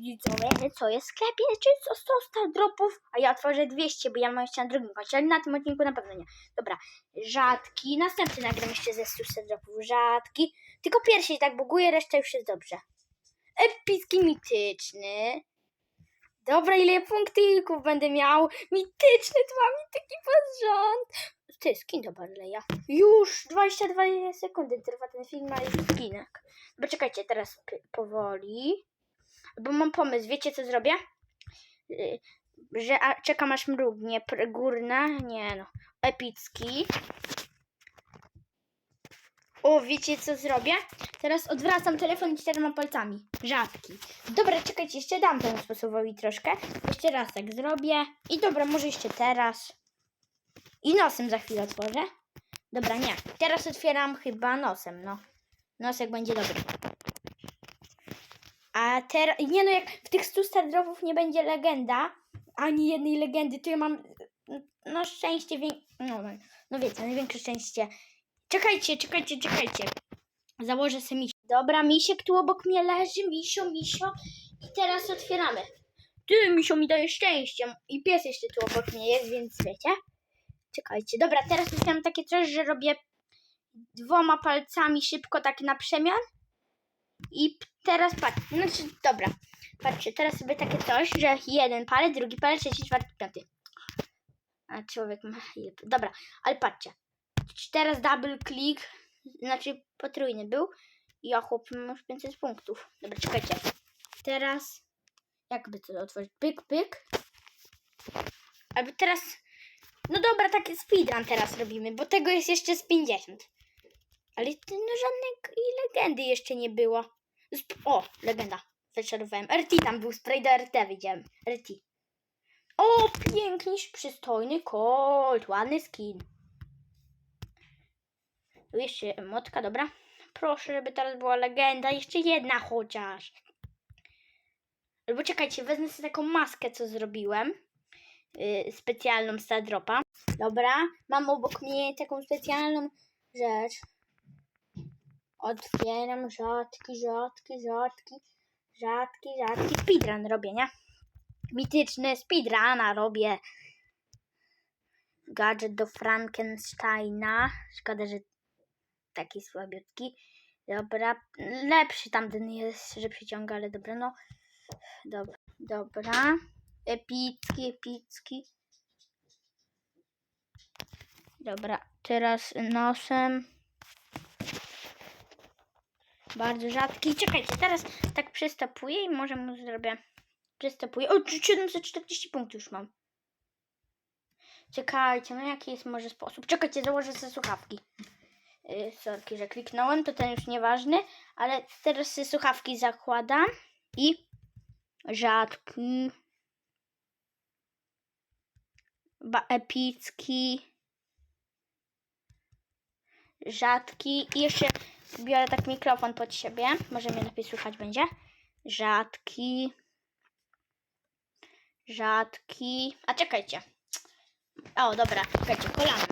widzowie, co jest w sklepie, czy co 100 star dropów, a ja otworzę 200, bo ja mam jeszcze na drugim koncie, ale na tym odcinku na pewno nie. Dobra, rzadki, następny nagram jeszcze ze 100 star dropów, rzadki, tylko pierwszy tak buguje, reszta już jest dobrze. Epicki, mityczny. Dobra, ile punktyków będę miał? Mityczny, dwa mityki pod rząd. Ty, skin do Barleya. Już 22 sekundy trwa ten film, ale już skinek. Bo czekajcie, teraz powoli. Bo mam pomysł, wiecie co zrobię? Y, Że a, czekam aż mrugnie. Górna, nie no. Epicki. O, wiecie co zrobię? Teraz odwracam telefon czterema palcami. Rzadki. Dobra, czekajcie, jeszcze dam temu sposobowi troszkę. Jeszcze raz tak zrobię. I dobra, może jeszcze teraz. I nosem za chwilę otworzę. Dobra, nie. Teraz otwieram chyba nosem, no. Nosek będzie dobry. A teraz, nie no, jak w tych 100 stardropów nie będzie legenda, ani jednej legendy, to ja mam, no szczęście, wię... no, no, no wiecie, największe szczęście. Czekajcie, czekajcie, czekajcie. Założę sobie misio. Dobra, misiek tu obok mnie leży, misio, misio. I teraz otwieramy. Ty, misio mi daje szczęście. I pies jeszcze tu obok mnie jest, więc wiecie. Czekajcie, dobra, teraz otwieram takie coś, że robię dwoma palcami szybko tak na przemian. I teraz patrz, znaczy, dobra, patrzcie, teraz sobie takie coś, że jeden palec, drugi palec, trzeci, czwarty, piąty. A człowiek ma? Dobra, ale patrzcie. Teraz double click, znaczy potrójny był. Ja chłop mam już 500 punktów. Dobra, czekajcie. Teraz, jakby to otworzyć? Pyk, pyk. Albo teraz, no dobra, taki speedrun teraz robimy, bo tego jest jeszcze z 50. Ale no żadnej legendy jeszcze nie było. O, legenda. Wyczarowałem. RT tam był, spray do RT widziałem. RT. O, piękny, przystojny Colt. Ładny skin. Tu jeszcze emotka, dobra. Proszę, żeby teraz była legenda. Jeszcze jedna chociaż. Albo czekajcie, wezmę sobie taką maskę, co zrobiłem. Yy, specjalną z. Dobra, mam obok mnie taką specjalną rzecz. Otwieram rzadki, rzadki, rzadki, rzadki, rzadki. Speedrun robię, nie? Mityczny speedruna robię. Gadżet do Frankensteina. Szkoda, że taki słabiutki. Dobra, lepszy tamten jest, że przyciąga, ale dobra, no. Dobra, dobra. Epicki, epicki. Dobra, teraz nosem. Bardzo rzadki. Czekajcie, teraz tak przystopuję i może mu zrobię. Przystopuję. O, 740 punktów już mam. Czekajcie, no jaki jest może sposób? Czekajcie, założę sobie słuchawki. Yy, sorki, że kliknąłem, to ten już nieważny, ale teraz sobie słuchawki zakładam i rzadki, ba, epicki, rzadki i jeszcze biorę tak mikrofon pod siebie, może mnie lepiej słychać będzie. Rzadki, rzadki, a czekajcie. O, dobra, czekajcie, kolano.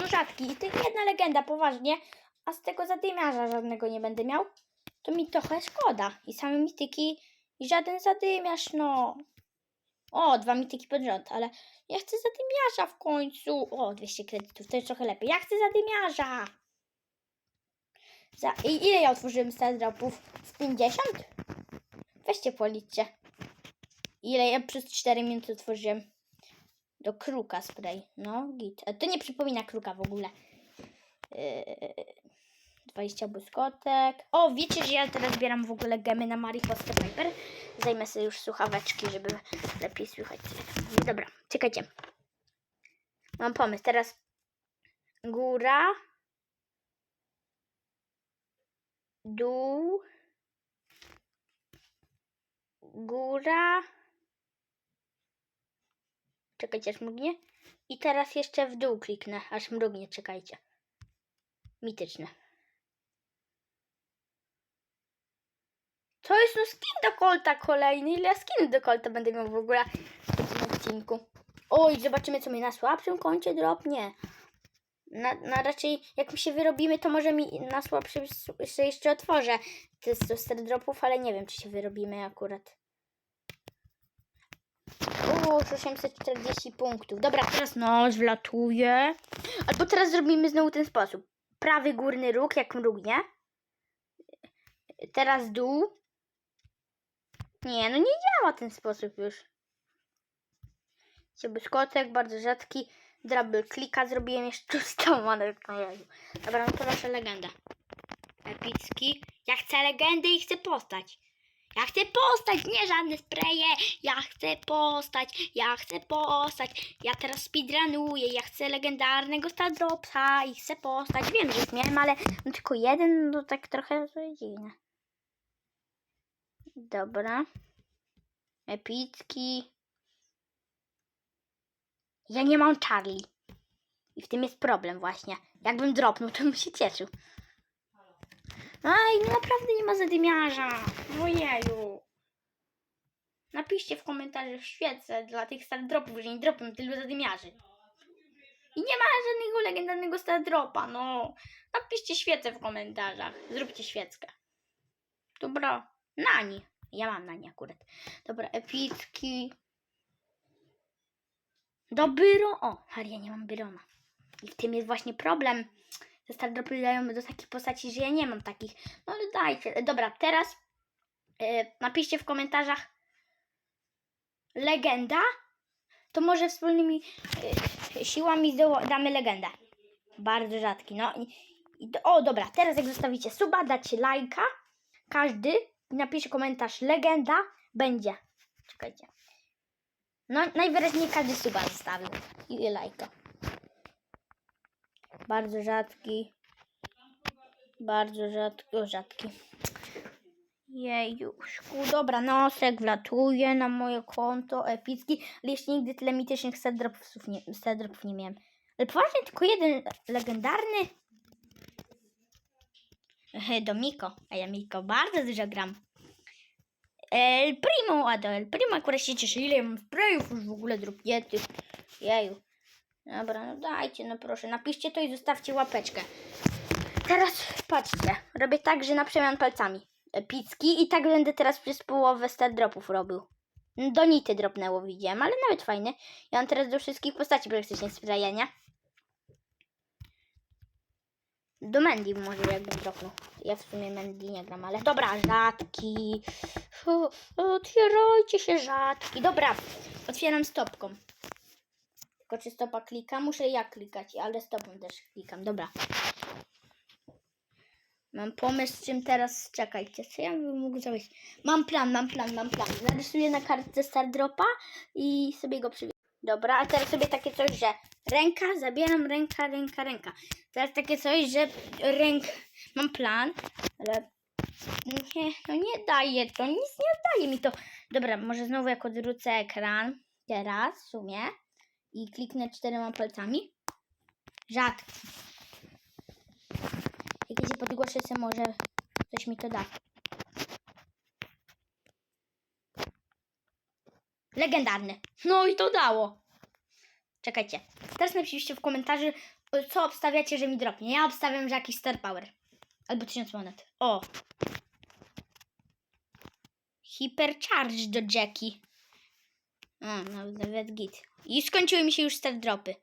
No rzadki. I to jedna legenda, poważnie. A z tego zadymiarza żadnego nie będę miał. To mi trochę szkoda. I same mityki i żaden zadymiarz, no. O, dwa mityki pod rząd, ale ja chcę zadymiarza w końcu. O, 200 kredytów, to jest trochę lepiej. Ja chcę zadymiarza. Za... I ile ja otworzyłem dropów? Z 50? Weźcie policzcie. Ile ja przez 4 minuty otworzyłem? Do kruka spray. No, git. A to nie przypomina kruka w ogóle. Yy, 20 błyskotek. O, wiecie, że ja teraz zbieram w ogóle gemy na Mariposa Piper. Zajmę sobie już słuchaweczki, żeby lepiej słychać. Dobra, czekajcie. Mam pomysł. Teraz góra, dół, góra, Czekajcie, aż mrugnie. I teraz jeszcze w dół kliknę, aż mrugnie, czekajcie. Mityczne. To jest no skin do Colta kolejny. Ile skin do Colta będę miał w ogóle w tym odcinku? Oj, zobaczymy co mi na słabszym koncie dropnie. Na, na raczej jak my się wyrobimy, to może mi na słabszy s- jeszcze otworzę te 100 star dropów, ale nie wiem, czy się wyrobimy akurat. Uuu, 840 punktów. Dobra, teraz noż wlatuje. Albo teraz zrobimy znowu ten sposób. Prawy górny róg, jak mrugnie. Teraz dół. Nie, no nie działa ten sposób już. Błyskotek, bardzo rzadki. Double klika zrobiłem jeszcze z tą. Jezu. Dobra, no to nasza legenda. Epicki. Ja chcę legendę i chcę postać. Ja chcę postać, nie żadne spreje. Ja chcę postać, ja chcę postać. Ja teraz speedrunuję, ja chcę legendarnego Stardropsa i chcę postać. Wiem, że już miałem, ale no tylko jeden, no tak trochę jest dziwne. Dobra. Epicki. Ja nie mam Charlie. I w tym jest problem właśnie. Jakbym dropnął, to bym się cieszył. Aj, no naprawdę nie ma zadymiarza. Ojeju. Napiszcie w komentarzu w świece dla tych star dropów, że nie dropną tylu zadymiarzy. I nie ma żadnego legendarnego star dropa, no. Napiszcie świecę w komentarzach. Zróbcie świeckę. Dobra. Nani. Ja mam nani akurat. Dobra, epicki. Do Byro. O, ale ja nie mam Byrona. I w tym jest właśnie problem. Te stardropy dają do takich postaci, że ja nie mam takich. No ale dajcie. Dobra, teraz e, napiszcie w komentarzach legenda. To może wspólnymi e, siłami damy legendę. Bardzo rzadki. No i, o dobra, teraz jak zostawicie suba, dacie lajka, każdy i komentarz legenda, będzie. Czekajcie. No najwyraźniej każdy suba zostawił i lajka. Bardzo rzadki. Bardzo rzadki. O, rzadki. Jejuszku. Dobra, nosek wlatuje na moje konto epicki. Ale jeszcze nigdy tyle mitycznych setdropsów nie, setdropów nie miałem. Ale poważnie tylko jeden legendarny. Ehe, Do Miko. A ja Miko bardzo dużo gram. El Primo, a El Primo akurat się cieszy. Ile ja mam sprayów już w ogóle dropniętych. Jeju. Dobra, no dajcie, no proszę, napiszcie to i zostawcie łapeczkę. Teraz patrzcie, robię tak, że na przemian palcami. Epicki i tak będę teraz przez połowę star dropów robił. Do nity dropnęło, widziałem, ale nawet fajny. Ja mam teraz do wszystkich postaci praktycznie sprayania. Do Mandy może jakbym dropnął. Ja w sumie Mandy nie gram, ale dobra, rzadki. Otwierajcie się rzadki. Dobra, otwieram stopką. Tylko czy stopa klika? Muszę ja klikać, ale stopą też klikam. Dobra. Mam pomysł, czym teraz... Czekajcie, co ja bym mógł zrobić? Mam plan, mam plan, mam plan. Zarysuję na kartce Stardropa i sobie go przywieźę. Dobra, a teraz sobie takie coś, że ręka, zabieram ręka, ręka, ręka. Teraz takie coś, że ręk... Mam plan, ale... Nie, no nie daje to, nic nie daje mi to. Dobra, może znowu jak odwrócę ekran. Teraz, w sumie i kliknę czterema palcami. Rzadki. Jak się podgłoszę, może coś mi to da. Legendarny. No i to dało. Czekajcie. Teraz napiszcie w komentarzu, co obstawiacie, że mi dropnie. Ja obstawiam, że jakiś Star Power. Albo 1000 monet. O. Hypercharge do Jackie. A, no, nawet git. I skończyły mi się już star dropy.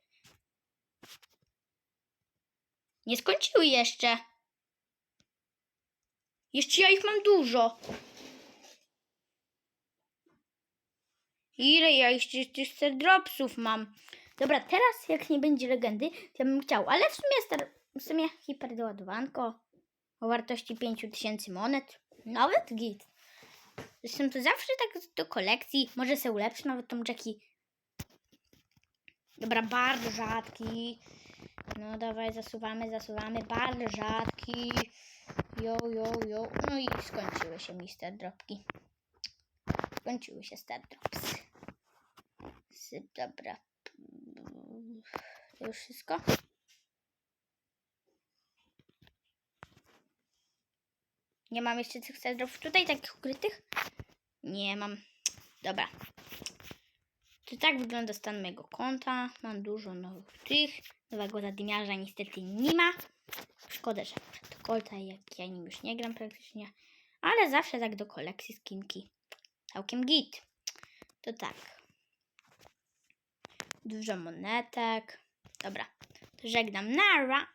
Nie skończyły jeszcze. Jeszcze ja ich mam dużo. Ile ja jeszcze tych star dropsów mam? Dobra, teraz jak nie będzie legendy, to ja bym chciał. Ale w sumie star, w sumie hiperdoładowanko o wartości 5000 monet. Nawet git. Zresztą to zawsze tak do kolekcji. Może sobie ulepszę nawet tą Jackie. Dobra, bardzo rzadki. No dawaj, zasuwamy, zasuwamy. Bardzo rzadki. Jo, jo, jo. No i skończyły się mi star dropki. Skończyły się star drops. Dobra. To już wszystko? Nie mam jeszcze tych dropów tutaj, takich ukrytych? Nie mam. Dobra. To tak wygląda stan mojego konta. Mam dużo nowych tych. Nowego zadymiarza niestety nie ma. Szkoda, że to kolta, jak ja nim już nie gram praktycznie. Ale zawsze tak do kolekcji skinki. Całkiem git. To tak. Dużo monetek. Dobra. To żegnam. Nara.